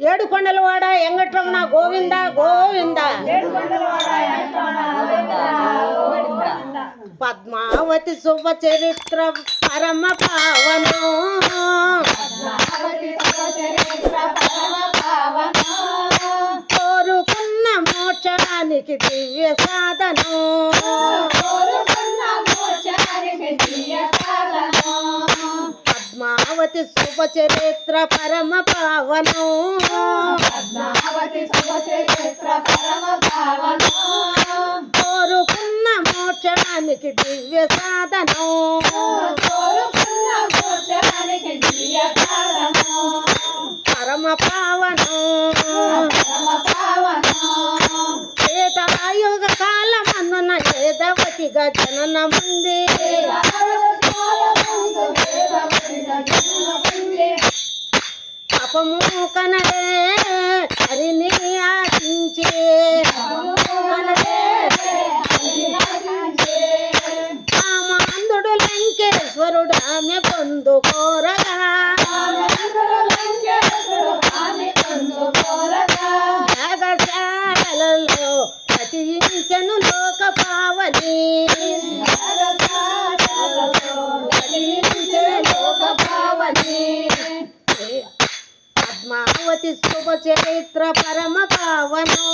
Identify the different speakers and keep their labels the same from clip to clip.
Speaker 1: ఏడు కొండలవాడ ఎంగట్రమణ గోవింద గోవింద. పద్మావతి శుభ చరిత్ర పరమ పావను. కోరుకున్న మోక్షానికి దివ్య పద్మావతి శుభ చరిత్ర పరమ పావనం కోరుకున్న మోక్షానికి దివ్య సాధనం. పరమ పావనం. త్రేతాయుగ కాలమందున ఏదవతిగా జననముంది. పాపము కనలే హరిని ఆశించే కామాంధుడు లంకేశ్వరుడు ఆమె పొందుకోరగా పద్మావతి శుభ చరిత్ర పరమ పావను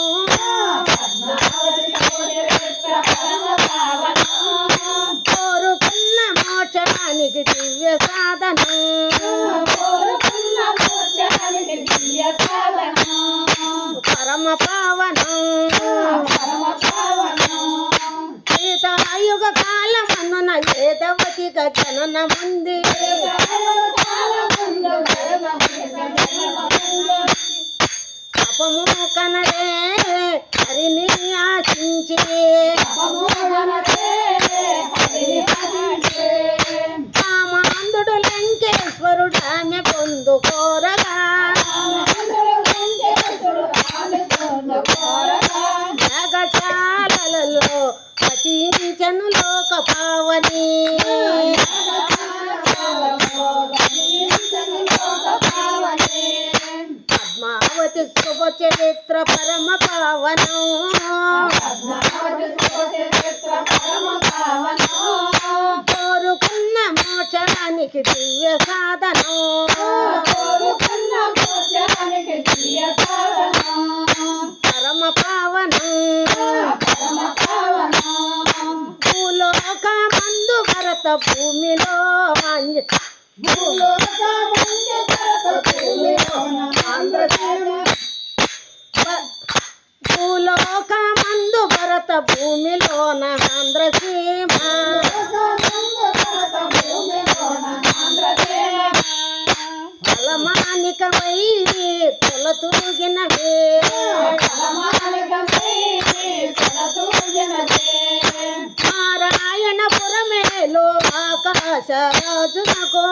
Speaker 1: కోరుకున్న మోక్షానికి దివ్య సాధనం పరమ పావనం. సీతాయుగ కాలమన్నున ఏదవతిగా జననముంది ప్రతించను లోక పావని పద్మావతి శుభ చరిత్ర పరమ పావనం కోరుకున్న మోక్షానికి దివ్య సాధనం. పరమ పావనం భరత భూమిలో మంజ- భూలోక మందు భరత భూమిలోన ఆంధ్రసీమ. బలమానికమై తొల నారాయణపురమేలో రాజునకో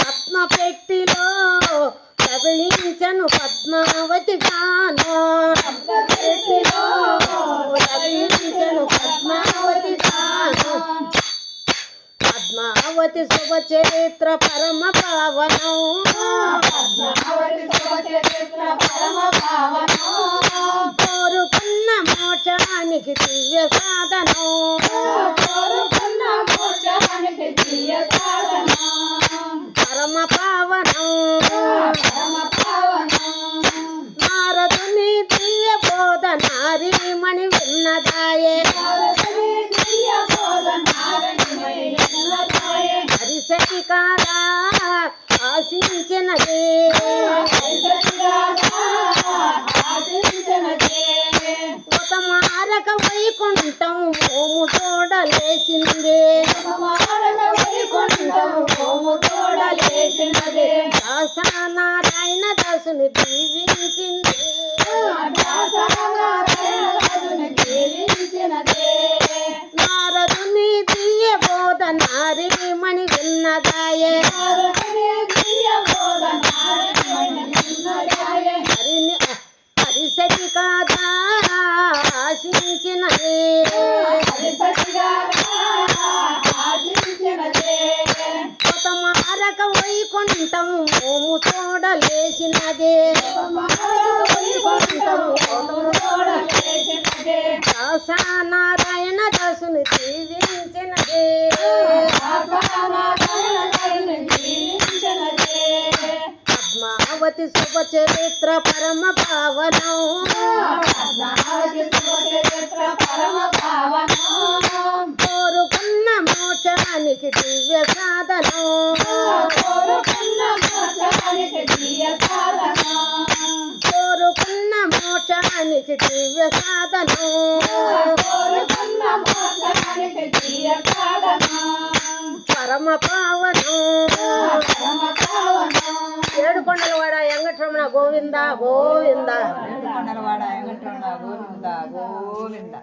Speaker 1: పద్మ పెట్టిలో కదిలించను పద్మావతి గాను పెట్టిలో పద్మావతి గాను పద్మావతి శుభ చరిత్ర పరమ పావనం. పద్మావతి శుభచరిత్ర పరమ హరిశటి కాదా ఆశించినదే. మారక వైకుంఠం ఓము చూడలేసిందే కొంతం ఓము తోడలేసినదే. నారాయణ దాసుని దీవించినదే.
Speaker 2: పద్మావతి శుభ చరిత్ర పరమ పావన.
Speaker 1: కోరుకున్న మోక్షానికి దివ్య సాధన
Speaker 2: మోక్షానికి దివ్య సాధను
Speaker 1: పరమ పావను.
Speaker 2: పరమ పావనం
Speaker 1: ఏడు కొండలవాడ వెంకటరమణ గోవింద గోవింద.
Speaker 2: కొండలవాడ వెంకటరమణ గోవింద గోవింద.